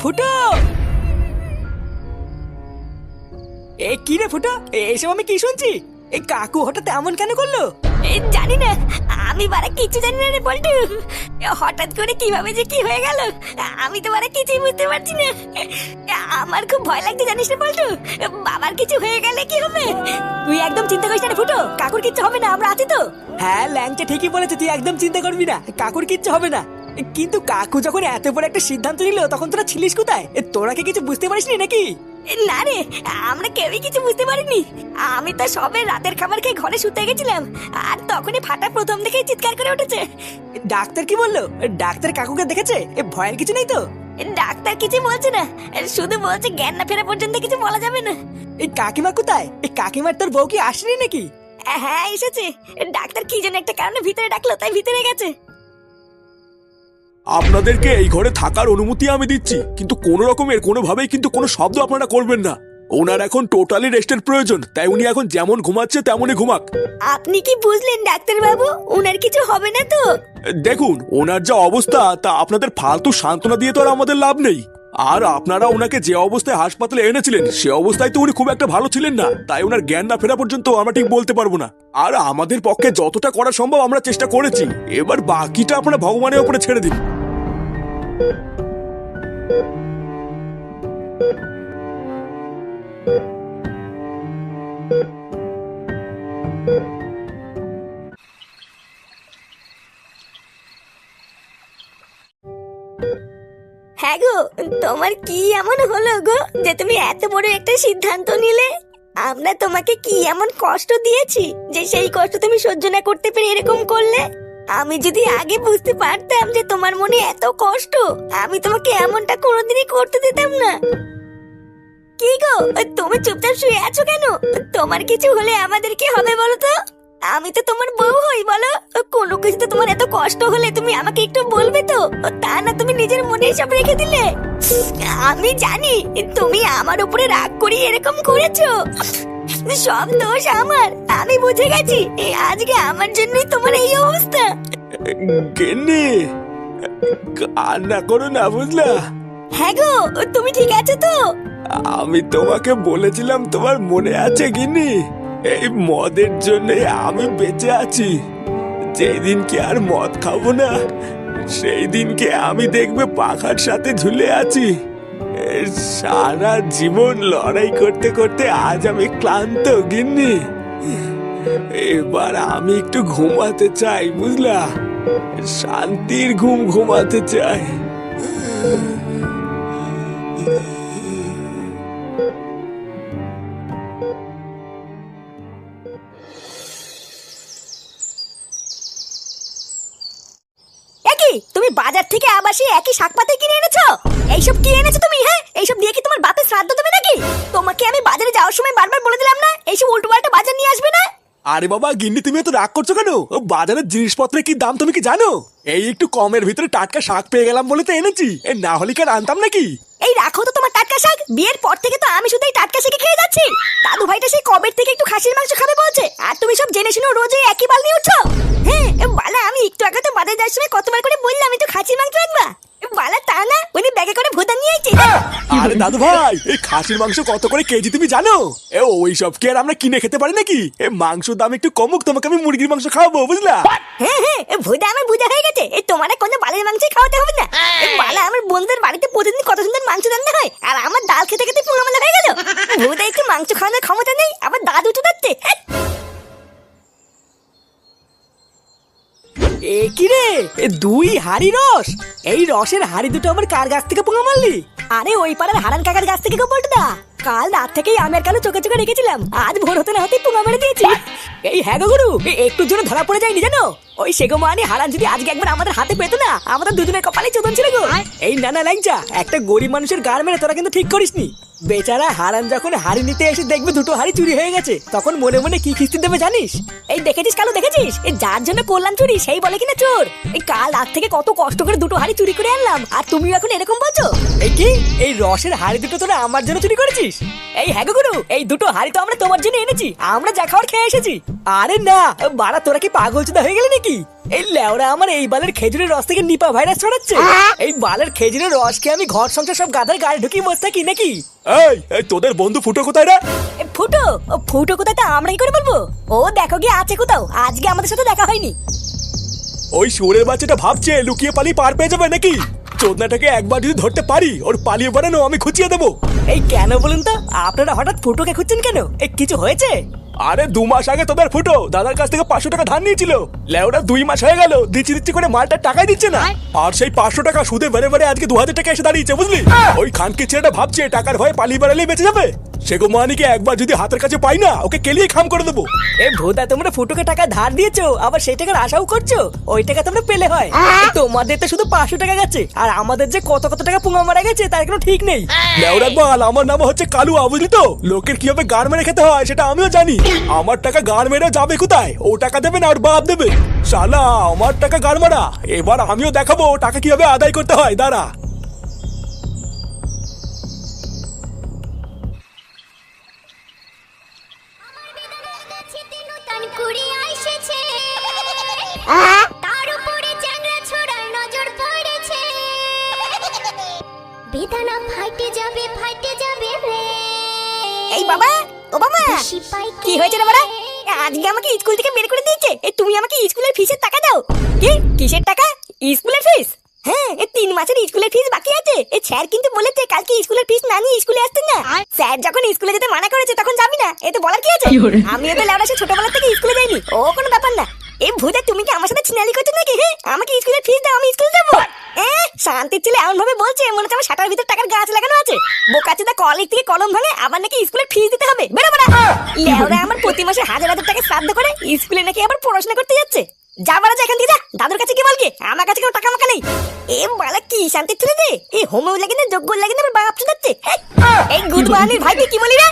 ফুটো! এ কি রে ফুটো? এসব আমি কি শুনছি? এই কাকু হঠাৎ এমন কেন করল? জানি না। আমি বারা কিছু জানি না রে পল্টু। এ, হঠাৎ করে কীভাবে যে কি হয়ে গেল আমি তো বারা কিছুই বুঝতে পারছি না। আমার খুব ভয় লাগছে জানিস না পল্টু? বাবার কিছু হয়ে গেলে কি হবে? তুই একদম চিন্তা করিস না রে ফুটো। কাকুর কিচ্ছু হবে না আমরা আছি তো। হ্যাঁ ল্যাংচা ঠিকই বলেছে তুই একদম চিন্তা করবি না। কাকুর কিচ্ছু হবে না। কিন্তু কাকু যখন এত বড় একটা সিদ্ধান্ত নিল তখন তোরা ছিলিস কোথায়? এ, তোরা কি কিছু বুঝতে পারিসনি নাকি? এ, না রে আমরা কেউই কিছু বুঝতে পারিনি। আমি তো সবে রাতের খাবার খেয়ে ঘরে শুতে গেছিলাম আর তখনই ফাটা প্রথম দেখেই চিৎকার করে উঠেছে। ডাক্তার কি বলল? ডাক্তার কাকুকে দেখেছে? এ ভয়ের কিছু নেই তো? ডাক্তার কিছু বলছে না শুধু বলছে জ্ঞান না ফেরা পর্যন্ত কিছু বলা যাবে না। এই কাকিমা কোথায়? এই কাকিমার তোর বউ কি আসেনি নাকি? হ্যাঁ এসেছে। ডাক্তার কি যেন একটা কারণে ভিতরে ডাকলো তাই ভিতরে গেছে। আপনাদেরকে এই ঘরে থাকার অনুমতি আমি দিচ্ছি কিন্তু কোনো রকমের কোনোভাবেই কিন্তু কোনো শব্দ আপনারা করবেন না। ওনার এখন টোটালি রেস্টের প্রয়োজন তাই উনি এখন যেমন ঘুমাচ্ছে তেমনই ঘুমাক। আপনি কি বুঝলেন ডাক্তার বাবু ওনার কিছু হবে না তো? দেখুন ওনার যা অবস্থা তা আপনাদের ফালতু সান্ত্বনা দিয়ে তো আর আমাদের লাভ নেই। আর আপনারা ওনাকে যে অবস্থায় হাসপাতালে এনেছিলেন সে অবস্থায় তো উনি খুব একটা ভালো ছিলেন না তাই ওনার জ্ঞান না ফেরা পর্যন্ত আমরা ঠিক বলতে পারব না। আর আমাদের পক্ষে যতটা করা সম্ভব আমরা চেষ্টা করেছি এবার বাকিটা আপনারা ভগবানের উপরে ছেড়ে দিন। হ্যাঁ গো, তোমার কি এমন হলো গো যে তুমি এত বড় একটা সিদ্ধান্ত নিলে? আমরা তোমাকে কি এমন কষ্ট দিয়েছি যে সেই কষ্ট তুমি সহ্য না করতে পেরে এরকম করলে? আমি যদি আগে বুঝতে পারতাম যে তোমার মনে এত কষ্ট, আমি তোমাকে এমনটা কোনোদিনই করতে দিতাম না। কি গো, তুমি চুপচাপ শুয়ে আছো কেন? তোমার কিছু হলে আমাদের কি হবে বলো তো? আমি তো তোমার বউ হই, বলো? কোনো কিছুতে তোমার এত কষ্ট হলে তুমি আমাকে একটু বলবে তো? তা না, তুমি নিজের মনে সব রেখে দিলে। আমি জানি, তুমি আমার উপরে রাগ করি এরকম করেছ। সব দোষ আমার আমি বুঝে গেছি এই আজকে আমার জন্যই তোমার এই অবস্থা। গেন্নি কান্না করো না বুঝলা? হ্যাঁ গো তুমি ঠিক আছো তো? আমি তোমাকে বলেছিলাম তোমার মনে আছে গিন্নি? এই মদের জন্য আমি বেঁচে আছি। যেই দিনকে আর মদ খাব না সেই দিনকে আমি দেখবে পাখার সাথে ঝুলে আছি। সারা জীবন লড়াই করতে করতে আজ আমি ক্লান্ত, গিন্নি। এবার আমি একটু ঘুমাতে চাই, বুঝলা? শান্তির ঘুম ঘুমাতে চাই। তুমি বাজার থেকে আবার সেই একই শাকপাতা কিনে এনেছো? এইসব কি এনেছো তুমি হ্যাঁ? এইসব দিয়ে কি তোমার বাপের শ্রাদ্ধ দেবে নাকি? তোমাকে আমি বাজারে যাওয়ার সময় বারবার বলে দিলাম না এইসব উল্টো পাল্টা বাজার নিয়ে আসবে না? আরে বাবা গিন্নি তুমি এত রাগ করছ কেন? বাজারের জিনিসপত্রের কি দাম তুমি কি জানো? এই একটু কমের ভিতরে টাটকা শাক পেয়ে গেলাম বলে তো এনেছি। এ না হলে কি আর আনতাম নাকি? এই রাখো তো তোমার টাটকা শাক? বিয়ের পর থেকে তো আমি শুধু এই টাটকা শাকে খেয়ে যাচ্ছি। দাদু ভাইটা সেই কবের থেকে একটু খাসির মাংস খাবে বলছে আর তুমি সব জেনে শুনে রোজ একই বাল নিয়ে উঠছো? হ্যাঁ বালা আমি একটু আগে তো বাজারে যাওয়ার সময় কতবার করে বললাম একটু খাসির মাংস রাখবা এ বালা তা না উনি ব্যাগে করে ভুতা নিয়ে আইছে আরে দাদু ভাই এই খাসির মাংস কত করে কেজি তুমি জানো? এ ওই সব কি আর আমরা কিনে খেতে পারি নাকি? এ মাংসর দাম একটু কমুক তোমাকে আমি মুরগির মাংস খাওয়াবো বুঝলা? হ্যাঁ হ্যাঁ এ ভুদা আমার ভুদা হয়ে গেছে। এই তোমার কোনো বালের মাংসই খাওয়াতে হবে না। বালা আমার বন্ধুদের বাড়িতে প্রতিদিন কত সুন্দর মাংস রান্না হয়। আর আমার ডাল খেতে খেতে পুঙ্গামালা হয়ে গেল। ভুদা একটু মাংস খাওয়ানোর ক্ষমতা নেই আবার দাদু উঠে যাচ্ছে। এ কি রে? দুই হাড়ি রস? এই রসের হাড়ি দুটো আমার কার গাছ থেকে পোঙা মারলি? আরে, ওই পাড়ার হারান কাকার গাছ থেকে গোপলটা দা। কাল রাত থেকেই আমের কালো চোখে চোখে রেখেছিলাম। আজ ভোর হতে না হতে পুঙ্গা মেরে দিয়েছি। এই হ্যাঁ গুরু একটুর জন্য ধরা পড়ে যায়নি জানো? ওই সেগো মানি হারান যদি আজকে একবার আমাদের হাতে পেতো না আমাদের দুজনের কপালে চোদন ছিল গো। এই নানা ল্যাংচা একটা গরিব মানুষের গার মেরে তোরা কিন্তু ঠিক করিসনি। বেচারা হারান যখন হাড়ি নিতে এসে দেখবে দুটো হাড়ি চুরি হয়ে গেছে তখন মনে মনে কি কিস্তি দেবে জানিস? এই দেখেছিস কালো দেখেছিস? এই যার জন্য করলাম চুরি সেই বলে কিনা চোর। এই কাল রাত থেকে কত কষ্ট করে দুটো হাড়ি চুরি করে আনলাম আর তুমিও এখন এরকম বলছো? এই কি? এই রসের হাড়ি দুটো তোরা আমার জন্য চুরি করেছিস? এই হ্যাগো গুরু এই দুটো হাড়ি তো আমরা তোমার জন্য এনেছি আমরা যা খাওয়ার খেয়ে এসেছি। আরে না বাড়া তোরা কি পাগল চুদা হয়ে গেলে নাকি? এই লেওরা আমার এই বালের খেজুরের রস থেকে নিপা ভাইরাস ছড়াচ্ছে। এই বালের খেজুরের রস খেয়ে আমি ঘর সংসার সব গাধার গায়ে ঢুকিয়ে বসে থাকি নাকি? এই এই তোদের বন্ধু ফুটো কোথায় রে? ফুটো? ও ফুটো কোথায় তা আমরা কি করে বলব। ও দেখো গিয়ে আছে কোথাও। আজকে আমাদের সাথে দেখা হয়নি। ওই সুরের বাচ্চাটা ভাবছে লুকিয়ে পালিয়ে পার পেয়ে যাবে নাকি? চোদনাটাকে একবার যদি ধরতে পারি ওর পালিয়ে বেড়ানো আমি খুঁচিয়ে দেবো। এই কেন বলুন তো? আপনারা হঠাৎ ফুটোকে খুঁজছেন কেন? এই কিছু হয়েছে? আরে দু মাস আগে তোদের ফুটো দাদার কাছ থেকে পাঁচশো টাকা ধার নিয়েছিল। লেওটা দুই মাস হয়ে গেল দিচ্ছি দিচ্ছি করে মালটা টাকাই দিচ্ছে না। আর সেই পাঁচশো টাকা সুদে বেড়ে বেড়ে আজকে দু হাজার টাকা এসে দাঁড়িয়েছে বুঝলি? ওই খানকে ছেলেটা ভাবছে টাকার ভয়ে পালিয়ে বেড়ালেই বেঁচে যাবে। মানিকে একবার যদি হাতের কাছে পাই না ওকে কেলিয়ে খাম করে দেবো। এ ভোদা তোমরা ফুটোকে টাকা ধার দিয়েছ আবার সেই টাকার আশাও করছ? ওই টাকা তোমরা পেলে হয়। তোমাদের তো শুধু পাঁচশো টাকা গেছে আর আমাদের যে কত কত টাকা পুঙা মারা গেছে তার কোনো ঠিক নেই। লেওরা বাল আমার নাম হচ্ছে কালুয়া বুঝলি তো? লোকের কীভাবে গান মেরে খেতে হয় সেটা আমিও জানি। আমার টাকা গান মেরে যাবে কোথায়? ও টাকা দেবে না আর বাপ দেবে। শালা আমার টাকা গান মারা। এবার আমিও দেখাবো টাকা কীভাবে আদায় করতে হয় দাঁড়া। এই বাবা ও বাবা। কি হয়েছে রে বাড়া? আজকে আমাকে স্কুল থেকে বের করে দিয়েছে। এ তুমি আমাকে স্কুলের ফিসের টাকা দাও। কি? কিসের টাকা? স্কুলের ফিস? হ্যাঁ এ তিন মাসের স্কুলের ফিস বাকি আছে। এ স্যার কিন্তু বলেছে কালকে স্কুলের ফিস না নিয়ে স্কুলে আসতে না। স্যার যখন স্কুলে যেতে মানা করেছে তখন যাবি না। এ তো বলার কি আছে? আমিও তো লেবড়া সে ছোটবেলা থেকে স্কুলে যাইনি। ও কোনো ব্যাপার না। এই ভূতে তুমি কি আমার সাথে ছিনালি করছ নাকি? হ্যাঁ আমাকে স্কুলের ফিস দাও আমি স্কুলে এ শান্তির ছেলে এমন ভাবে বলছে মনে হচ্ছে আমার শাটার ভিতর টাকার গাছ লাগানো আছে। বোকাচোদা কলেজ থেকে কলম ভাঙে আবার নাকি স্কুলের ফিস দিতে হবে। বেরো বেড়া। লেওরা আমার প্রতি মাসে হাজার হাজার টাকা শ্রাদ্ধ করে স্কুলে নাকি আবার পড়াশোনা করতে যাচ্ছে। যা বাড়া যা এখান থেকে যা দাদুর কাছে কি বলকে আমার কাছে কোনো টাকা মাকা নেই। এ বালা কি শান্তির ছেলে রে? এই হোমো লাগে না যোগ্য লাগে না আমার বাপ চুদাচ্ছে। এই গুড মর্নিং ভাই কি বলি রে?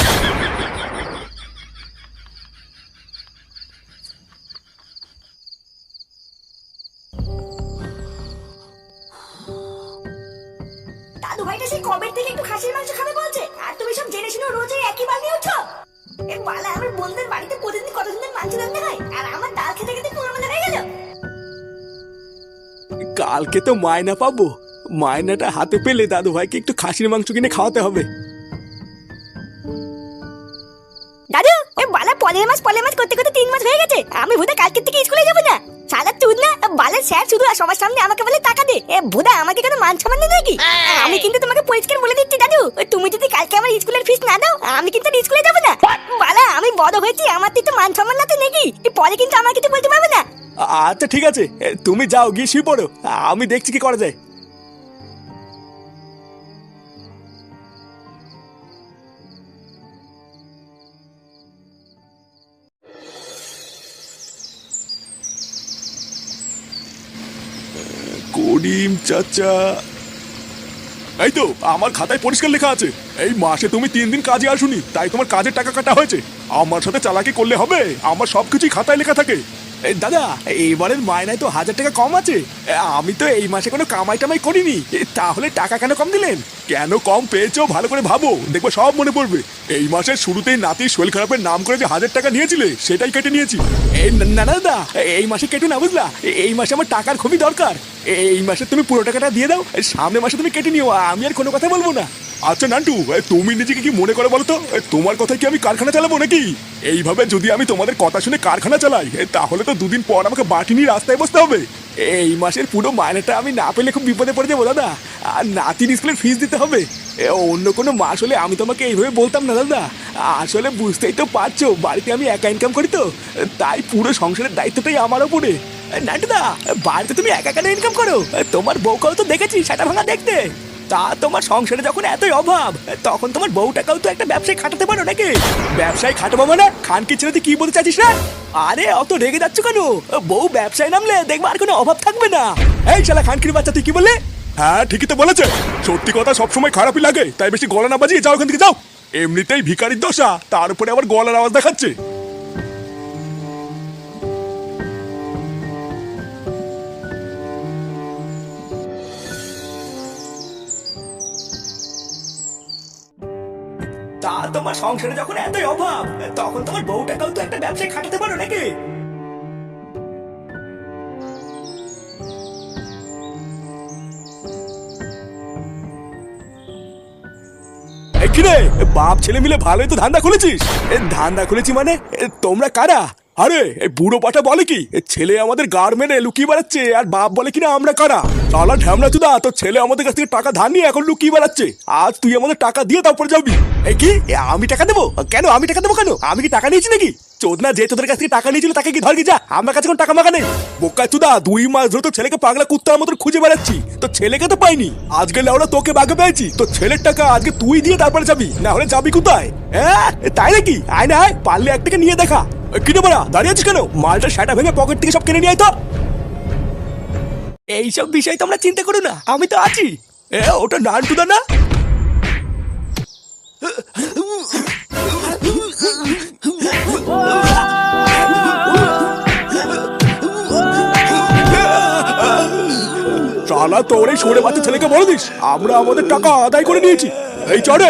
সেই কবের থেকে একটু খাসির মাংস খাবে বলছে। আর তুমি সব জেনে শুনে রোজ একই বাল নিয়ে উঠছো? এ বালা আমার বন্ধুদের বাড়িতে প্রতিদিন কত সুন্দর মাংস রান্না হয়? আর আমার ডাল খেতে খেতে পুরো মনে হয়ে গেল। কালকে তো মায়না পাবো। মায়নাটা হাতে পেলে দাদু ভাইকে একটু খাসির মাংস কিনে খাওয়াতে হবে। দাদু ওই বালা পলের মাছ পলের মাছ করতে করতে তিন মাস হয়ে গেছে। আমি ভুদা কালকে থেকে স্কুলে যাব না। সাদা তুই না। বালের স্যার শুধু সবার সামনে আমাকে বলে টাকা দে। এ ভুদা আমাকে কেন মান সম্মান নেই নাকি? আমি কিন্তু তোমাকে পরিষ্কার বলে দিচ্ছি দাদু। তুমি যদি কালকে আমার স্কুলের ফিস না দাও আমি কিন্তু স্কুলে যাব না। বালা আমি বড় হয়েছি আমার তো মান সম্মান না তো নাকি পরে কিন্তু আমাকে কিছু বলতে পারবে না। আচ্ছা ঠিক আছে। তুমি যাও গিয়ে শুয়ে পড়ো। আমি দেখছি কি করা যায়। করিম চাচা। এই তো, আমার খাতায় পরিষ্কার লেখা আছে। এই মাসে তুমি তিন দিন কাজে আসুনি, তাই তোমার কাজের টাকা কাটা হয়েছে। আমার সাথে চালাকি করলে হবে, আমার সবকিছুই খাতায় লেখা থাকে। দাদা এবারের মায়নায় তো হাজার টাকা কম আছে। আমি তো এই মাসে কোনো কামাই টামাই করিনি। তাহলে টাকা কেন কম দিলেন? কেন কম পেয়েছ ভালো করে ভাবো দেখব সব মনে পড়বে। এই মাসের শুরুতেই নাতির শরীর খারাপের নাম করে যে হাজার টাকা নিয়েছিলে সেটাই কেটে নিয়েছি। না না, দাদা এই মাসে কেটে না বুঝলা? এই মাসে আমার টাকার খুবই দরকার। এই মাসে তুমি পুরো টাকাটা দিয়ে দাও সামনের মাসে তুমি কেটে নিও আমি আর কোনো কথা বলব না। আচ্ছা নান্টু তুমি নিজেকে কি মনে করে বলো তো? তোমার কথায় কি আমি কারখানা চালাবো নাকি? এইভাবে যদি আমি তোমাদের কথা শুনে কারখানা চালাই তাহলে তো দুদিন পর আমাকে বাটি নিয়ে রাস্তায় বসতে হবে। এই মাসের পুরো মায়নাটা আমি না পেলে খুব বিপদে পড়ে যাব, দাদা। আর নাতির স্কুলের ফিস দিতে হবে। অন্য কোনো মাস হলে আমি তোমাকে এইভাবে বলতাম না, দাদা। আসলে বুঝতেই তো পারছ, বাড়িতে আমি একা ইনকাম করি তো। তাই পুরো সংসারের দায়িত্বটাই আমার ওপরে। নাটুদা বাড়িতে তুমি একা কেন ইনকাম করো? তোমার বউকেও তো দেখেছি, সেটা ভাঙা দেখতে। তা তোমার সংসারে যখন এতই অভাব, তখন তোমার বউটাকেও তো একটা ব্যবসায় খাটাতে পারো নাকি? ব্যবসায় খাটাবো মানে খানকি তুই কি বলতে চাইছিস না আরে, অত রেগে যাচ্ছ কেন? বউ ব্যবসায় নামলে দেখব আর কোনো অভাব থাকবে না। এই শালা খানকির বাচ্চা, তুই কি বললে? হ্যাঁ ঠিকই তো বলেছে। সত্যি কথা সবসময় খারাপই লাগে। তাই বেশি গলা না বাজিয়ে যাও ওখান থেকে, যাও। এমনিতেই ভিখারির দশা, তার উপরে আবার গলার আওয়াজ দেখাচ্ছে। তোমার সংসারে যখন এত অভাব, তখন তোমার বউটাকেও তো একটা ব্যবসায় খাটাতে পারো নাকি? বাপ ছেলে মিলে ভালোই তো ধান্দা খুলেছিস। ধান্দা খুলেছি মানে তোমরা কারা? আরে বুড়ো পাটা বলে কি? ছেলে আমাদের গাড় মেরে লুকিয়ে বেড়াচ্ছে, আর বাপ বলে কিনা আমরা কারা? চালা ঢ্যামলা চুদা, তোর ছেলে আমাদের কাছ থেকে টাকা ধার নিয়ে এখন লুকিয়ে বেড়াচ্ছে। আজ তুই আমাদের টাকা দিয়ে তারপরে যাবি। এ কি? আমি টাকা দেবো? কেন? আমি টাকা দেবো কেন? আমি কি টাকা নিয়েছি নাকি? চোদনা যে তোদের কাছ থেকে টাকা নিয়েছিল তাকে কি ধর যা? আমার কাছে কোনো টাকা মাকা নেই। বোকা চুদা, দুই মাস ধরে তো ছেলেকে পাগলা কুত্তার মতন খুঁজে বেড়াচ্ছি। তো ছেলেকে তো পাইনি। আজকে লেওড়া তোকে বাগে পেয়েছি। তো ছেলের টাকা আজকে তুই দিয়ে তারপরে যাবি। না হলে যাবি কোথায়? হ্যাঁ তাই নাকি? আয় না, আয়, পারলে একটাকে নিয়ে দেখা। কিনে বলা দাঁড়িয়ে আছিস কেন? মালটা সেটা ভেঙে পকেট থেকে সব কিনে নিয়ে আয় তো। এইসব বিষয় তোমরা চিন্তা করো না, আমি তো আছি। এ, ওটা নানটুদা না? শালা তোর সরে বাচ্চা ছেলেকে বলে দিস, আমরা আমাদের টাকা আদায় করে নিয়েছি। এই চড়ে